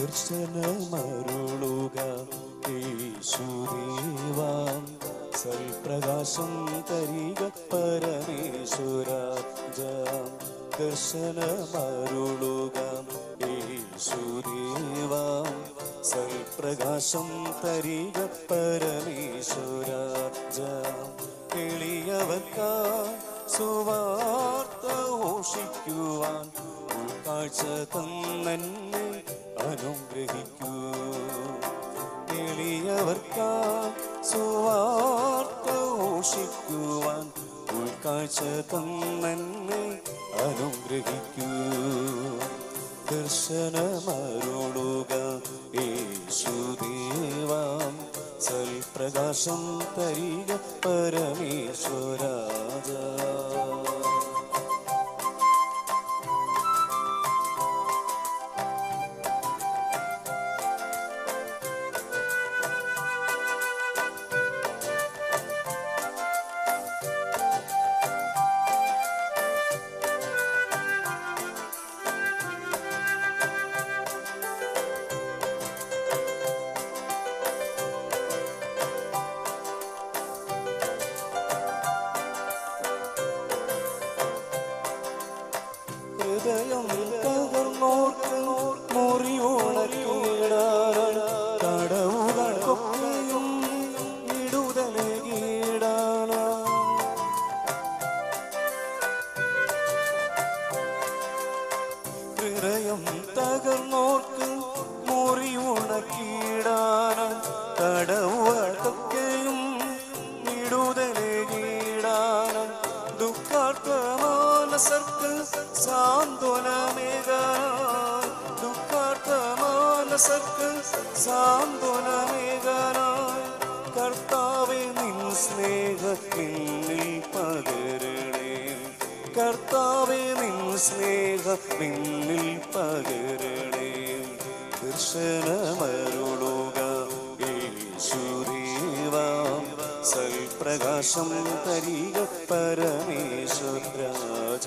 ദർശനമരുളുക യേശുദേവാം സൽപ്രകാശം തരിക പരമേശ്വരാജാം ദർശനമരുളുക യേശുദേവാം സൽപ്രകാശം തരിക പരമേശ്വരാജാം എളിയവർക്കാ സുവാർത്ത ഘോഷിക്കുവാൻ. ഉൾക്കാഴ്ച തന്നെന്നെ അനുഗ്രഹിക്കൂ. എളിയവർക്കാ സുവാർത്ത ഘോഷിക്കുവാൻ ഉൾക്കാഴ്ച തന്നെ അനുഗ്രഹിക്കൂ. ദർശനമരുളുക യേശുദേവാം സൽപ്രകാശം തരിക പരമേശ്വരാജ. கதிரும் கதிர் நோக்கு முறி உனக்கு ദുഃഖാർത്ഥമാനസർക്ക് സാന്ത്വനമേകാനായി കർത്താവെ നിൻ സ്നേഹത്തിന്നിൽ പകരണേ. കർത്താവെ നിൻ സ്നേഹത്തിൽ പകരണേ. ദർശനമരുളുക യേശുദേവാം സൽപ്രകാശം തരിക പരമേശ്വരാജ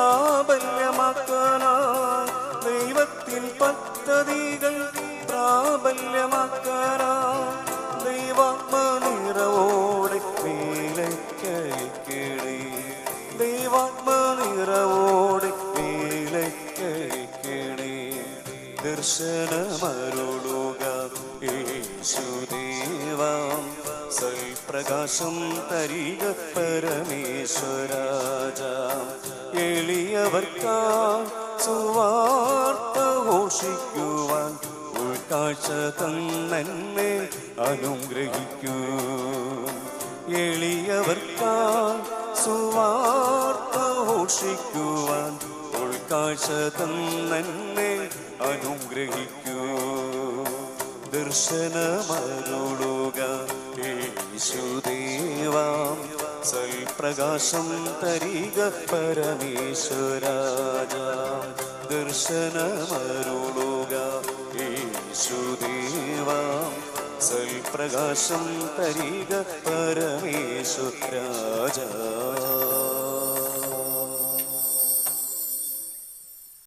പ്രാബല്യമാക്കാനായി ദൈവത്തിൻ പദ്ധതികൾ പ്രാബല്യമാക്കാനായി ദൈവാത്മനിറവോടെ വേലക്കഴിക്കണേ ദൈവാത്മനിറവോടെ വേലക്കഴിക്കണേ ദർശനമരുളുക സൽപ്രകാശം തരിക പരമേശ്വരാജ. എളിയവർക്കാ സുവാർത്ത ഘോഷിക്കുവാൻ ഉൾക്കാഴ്ച തന്നെന്നെ അനുഗ്രഹിക്കൂ. എളിയവർക്കാ സുവാർത്ത ഘോഷിക്കുവാൻ ഉൾക്കാഴ്ച തന്നെന്നെ അനുഗ്രഹിക്കൂ. ദർശനമരുളുക യേശുദേവാം സൽപ്രകാശം തരിക പരമേശ്വരാജ. ദർശനമരുളുക യേശുദേവാം സൽപ്രകാശം തരിക പരമേശ്വരാജ.